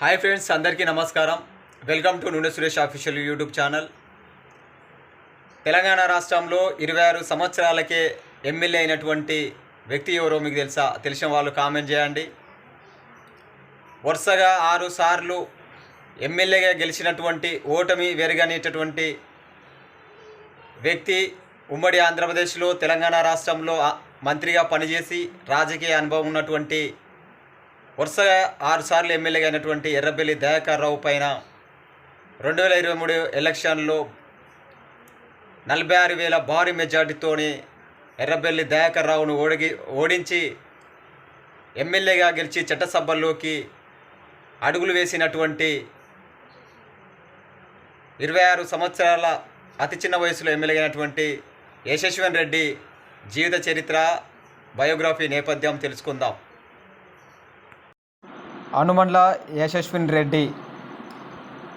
Hi friends అందరికీ నమస్కారం. Welcome to Noone Suresh official YouTube channel. Telangana రాష్ట్రంలో ఇరవై ఆరు సంవత్సరాలకే ఎమ్మెల్యే అయినటువంటి వ్యక్తి ఎవరో మీకు తెలుసా? తెలిసిన వాళ్ళు కామెంట్ చేయండి. వరుసగా ఆరు సార్లు ఎమ్మెల్యేగా గెలిచినటువంటి ఓటమి వెరగనేటటువంటి వ్యక్తి ఉమ్మడి ఆంధ్రప్రదేశ్లో తెలంగాణ రాష్ట్రంలో మంత్రిగా పనిచేసి రాజకీయ అనుభవం ఉన్నటువంటి వరుసగా ఆరుసార్లు ఎమ్మెల్యేగా అయినటువంటి ఎర్రబెల్లి దయాకర్ రావు పైన రెండు వేల ఇరవై మూడు ఎలక్షన్లో నలభై ఆరు వేల భారీ మెజార్టీతోని ఎర్రబెల్లి దయాకర్ రావును ఓడిగి ఓడించి ఎమ్మెల్యేగా గెలిచి చట్టసభల్లోకి అడుగులు వేసినటువంటి ఇరవై ఆరు సంవత్సరాల అతి చిన్న వయసులో ఎమ్మెల్యే అయినటువంటి యశస్వన్ రెడ్డి జీవిత చరిత్ర బయోగ్రఫీ నేపథ్యం తెలుసుకుందాం. అనుమండ్ల యశస్విన్ రెడ్డి.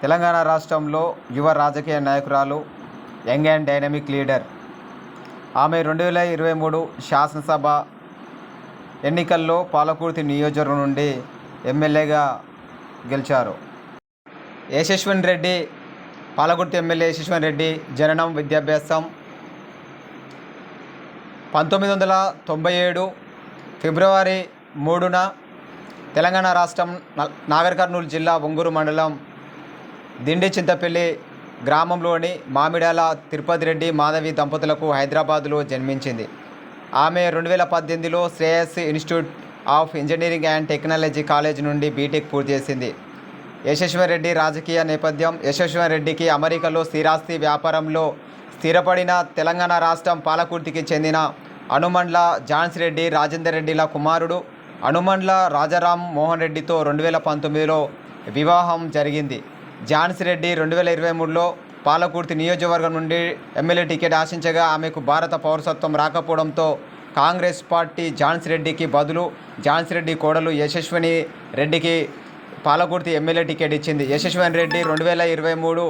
తెలంగాణ రాష్ట్రంలో యువ రాజకీయ నాయకురాలు యంగ్ అండ్ డైనమిక్ లీడర్. ఆమె రెండు వేల ఇరవై మూడు శాసనసభ ఎన్నికల్లో పాలకుర్తి నియోజకవర్గం నుండి ఎమ్మెల్యేగా గెలిచారు. యశస్విన్ రెడ్డి పాలకుర్తి ఎమ్మెల్యే యశస్విన్ రెడ్డి జననం విద్యాభ్యాసం పంతొమ్మిది వందల తొంభై ఏడు ఫిబ్రవరి మూడున తెలంగాణ రాష్ట్రం నాగర్ కర్నూలు జిల్లా ఒంగూరు మండలం దిండి చింతపల్లి గ్రామంలోని మామిడాల తిరుపతి రెడ్డి మాధవి దంపతులకు హైదరాబాదులో జన్మించింది. ఆమె రెండు వేల పద్దెనిమిదిలో Sreyas institute of engineering and technology college నుండి బీటెక్ పూర్తి చేసింది. యశస్వరెడ్డి రాజకీయ నేపథ్యం యశస్వరెడ్డికి అమెరికాలో స్థిరాస్తి వ్యాపారంలో స్థిరపడిన తెలంగాణ రాష్ట్రం పాలకుర్తికి చెందిన అనుమండ్ల జాన్స్ రెడ్డి రాజేందర్ రెడ్డిల కుమారుడు హనుమండ్ల రాజారాం మోహన్ రెడ్డితో రెండు వేల పంతొమ్మిదిలో వివాహం జరిగింది. ఝాన్సీ రెడ్డి రెండు వేల ఇరవై మూడులో పాలకుర్తి నియోజకవర్గం నుండి ఎమ్మెల్యే టికెట్ ఆశించగా ఆమెకు భారత పౌరసత్వం రాకపోవడంతో కాంగ్రెస్ పార్టీ ఝాన్సీ రెడ్డికి బదులు ఝాన్సీ రెడ్డి కోడలు యశస్విని రెడ్డికి పాలకుర్తి ఎమ్మెల్యే టికెట్ ఇచ్చింది. యశస్విని రెడ్డి రెండు వేల ఇరవై మూడు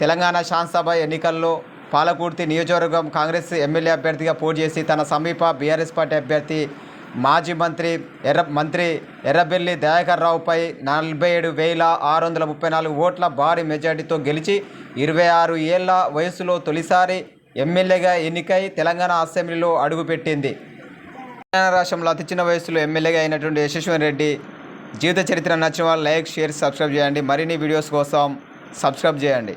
తెలంగాణ శాసనసభ ఎన్నికల్లో పాలకుర్తి నియోజకవర్గం కాంగ్రెస్ ఎమ్మెల్యే అభ్యర్థిగా పోటీ చేసి తన సమీప బీఆర్ఎస్ పార్టీ అభ్యర్థి మాజీ మంత్రి ఎర్ర మంత్రి ఎర్రబెల్లి దయాకర్ రావుపై నలభై ఏడు వేల ఆరు వందల ముప్పై నాలుగు ఓట్ల భారీ మెజార్టీతో గెలిచి ఇరవై ఆరు ఏళ్ళ వయసులో తొలిసారి ఎమ్మెల్యేగా ఎన్నికై తెలంగాణ అసెంబ్లీలో అడుగుపెట్టింది. తెలంగాణ రాష్ట్రంలో అతి చిన్న వయసులో ఎమ్మెల్యేగా అయినటువంటి యశస్వన్ రెడ్డి జీవిత చరిత్ర నచ్చిన వాళ్ళు లైక్ షేర్ సబ్స్క్రైబ్ చేయండి. మరిన్ని వీడియోస్ కోసం సబ్స్క్రైబ్ చేయండి.